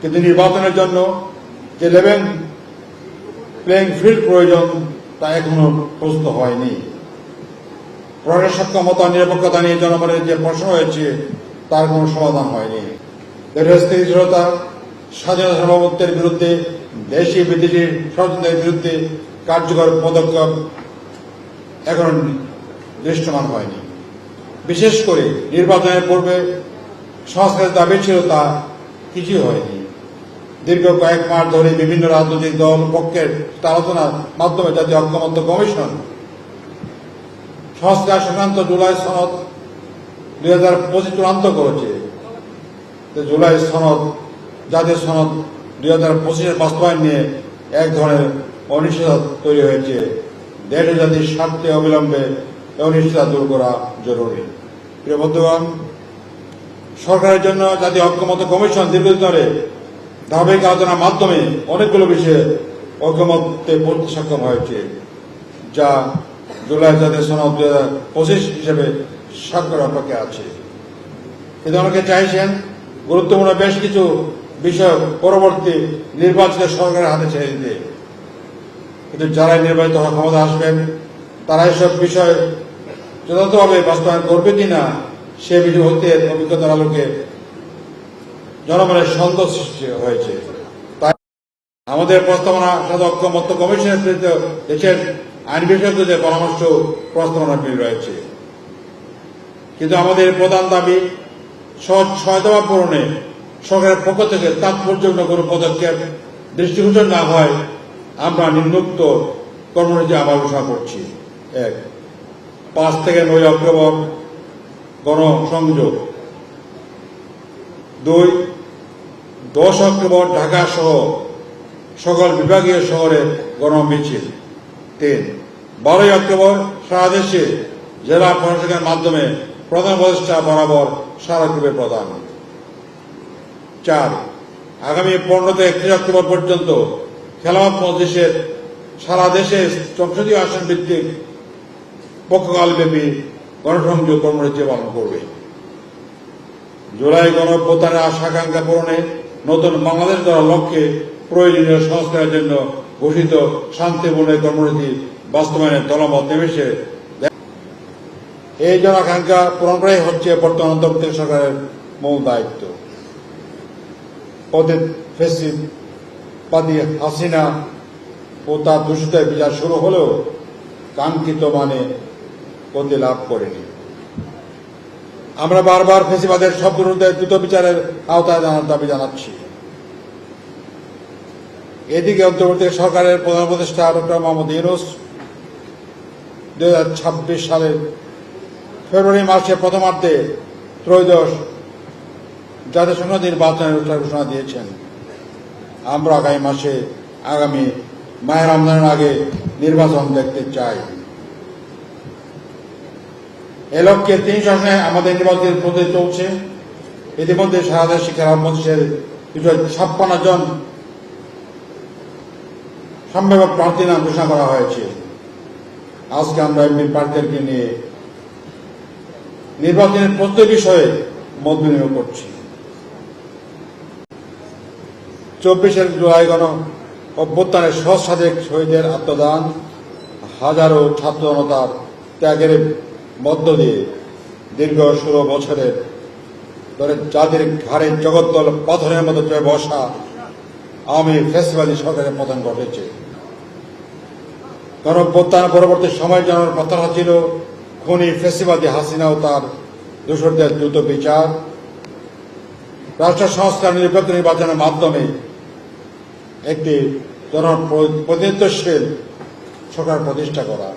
কিন্তু নির্বাচনের জন্য যে লেভেন প্লেইং ফিল্ড প্রয়োজন তা এখনও প্রস্তুত হয়নি। প্রশাসন ক্ষমতা নিরপেক্ষতা নিয়ে জনগণের যে প্রশ্ন হয়েছে তার কোনো সমাধান হয়নি। স্থিতিশীলতা, স্বাধীনতা সার্বভৌমত্বের বিরুদ্ধে, দেশি বিদেশি ষড়যন্ত্রের বিরুদ্ধে কার্যকর পদক্ষেপ এখন দৃশ্যমান হয়নি। বিশেষ করে নির্বাচনের পূর্বে সংস্কারের দাবি ছিল তা কিছুই হয়নি। দীর্ঘ কয়েক মাস ধরে বিভিন্ন রাজনৈতিক দল পক্ষের আলোচনার মাধ্যমে জাতীয় ঐক্যমত্য কমিশন সংস্কার সংক্রান্ত জুলাই সনদ দুই হাজার পঁচিশ চূড়ান্ত করেছে। জুলাই সনদ, জাতীয় সনদ দুই হাজার পঁচিশের বাস্তবায়ন নিয়ে এক ধরনের অনিশ্চয়তা তৈরি হয়েছে। দেশ জাতির স্বার্থে অবিলম্বে অনিশ্চয়তা দূর করা জরুরি। প্রিয় বন্ধুগণ, সরকারের জন্য জাতীয় ঐক্যমত্য কমিশন দীর্ঘদিন ধরে ধারাবাহিক আলোচনার মাধ্যমে অনেকগুলো বিষয়ে ঐক্যমত্যে পড়তে সক্ষম হয়েছে, যা জুলাই জাতীয় সনদ দুই হাজার পঁচিশ হিসেবে স্বাক্ষর অপেক্ষা আছে। কিন্তু অনেকে চাইছেন গুরুত্বপূর্ণ বেশ কিছু বিষয় পরবর্তী নির্বাচিত সরকারের হাতে ছেড়ে দিতে। কিন্তু যারাই নির্বাচিত হওয়ার ক্ষমতা আসবেন, তারা এসব বিষয় যথাযথভাবে বাস্তবায়ন করবে কিনা, সে বিষয়ে অতীতের অভিজ্ঞতার আলোকে জনগণের সন্দেহ সৃষ্টি হয়েছে। তাই আমাদের প্রস্তাবনা সাথে ঐক্যমত্য কমিশনের দেশের আইন বিশেষজ্ঞদের পরামর্শ প্রস্তাবনা রয়েছে। কিন্তু আমাদের প্রধান দাবি, সহজ সহায়তা পূরণে সরকারের পক্ষ থেকে তাৎপর্যপূর্ণ কোনো পদক্ষেপ দৃষ্টিগোচর না হয়, আমরা নিম্নোক্ত কর্মসূচি আবার ঘোষণা করছি। এক, পাঁচ থেকে নয় অক্টোবর গণসংযোগ। দুই দশ অক্টোবর ঢাকা সহ সকল বিভাগীয় শহরে গণমিছিল। তিন, বারোই অক্টোবর সারা দেশে জেলা প্রশাসকের মাধ্যমে প্রধান উপদেষ্টা বরাবর স্মারকরূপে প্রদান। চার, আগামী পনেরো থেকে একত্রিশ অক্টোবর পর্যন্ত খেলাফত মজলিসের সারা দেশে সংসদীয় আসন ভিত্তিক পক্ষকালব্যাপী গণসংযোগ কর্মসূচি পালন করবে। জুলাই গণপ্রত্যানের আশাকাঙ্ক্ষা পূরণে নতুন বাংলাদেশ গড়ার লক্ষ্যে প্রয়োজনীয় সংস্কারের জন্য ঘোষিত শান্তিপূর্ণ কর্মসূচি বাস্তবায়নের দলমত নেমেছে। এই জনাকাঙ্ক্ষা পূরণ হচ্ছে বর্তমান অন্তর্বর্তী সরকারের মূল দায়িত্ব। ফেসিদ পাদি হাসিনা ও তার দূষিতের বিচার শুরু হলেও কাঙ্ক্ষিত মানে গতি লাভ করেনি। আমরা বারবার ফেসিবাদের সব বিরুদ্ধে দ্রুত বিচারের আওতায় জানার দাবি জানাচ্ছি। এদিকে অন্তর্বর্তী সরকারের প্রধান উপদেষ্টা ডক্টর মোহাম্মদ ইউনুস ছাব্বিশ সালের ফেব্রুয়ারি মাসে প্রথমার্ধে ত্রয়োদশ জাতিসংঘ নির্বাচনের ঘোষণা দিয়েছেন। আমরা আগামী মাসে, আগামী মায়ের রমজানের আগে নির্বাচন দেখতে চাই। এ লক্ষ্যে তিন শাসনে আমাদের নির্বাচনের প্রস্তুতি চলছে। ইতিমধ্যে সারা দেশ শিক্ষা মন্ত্রীর দুশো ছাপ্পান্ন জন সম্ভাব্য প্রার্থী নাম ঘোষণা করা হয়েছে। আজকে আমরা এমপি প্রার্থীদেরকে নিয়ে নির্বাচনের প্রত্যেক বিষয়ে মত বিনিময় করছি। চব্বিশের জুলাই গণ অভ্যুত্থানের সহজ সাজেক শহীদের আত্মদান, হাজারো ছাত্র জনতার ত্যাগের মধ্য দিয়ে দীর্ঘ ষোলো বছরের ধরে যাদের ঘাড়ে জগদ্দল পাথরের মতো চেয়ে বসা আওয়ামী ফেস্টিভ্যালি সরকারের পতন ঘটেছে। গণভ্যুত্থান পরবর্তী সময় জানার প্রত্যাশা ছিল, খনি ফেস্টিভ্যালি হাসিনা ও তার দোষরদের দ্রুত বিচার। রাষ্ট্র সংস্কার নিরপেক্ষ নির্বাচনের মাধ্যমে একটি জনপ্রতিনিধিত্বশীল সরকার প্রতিষ্ঠা করা।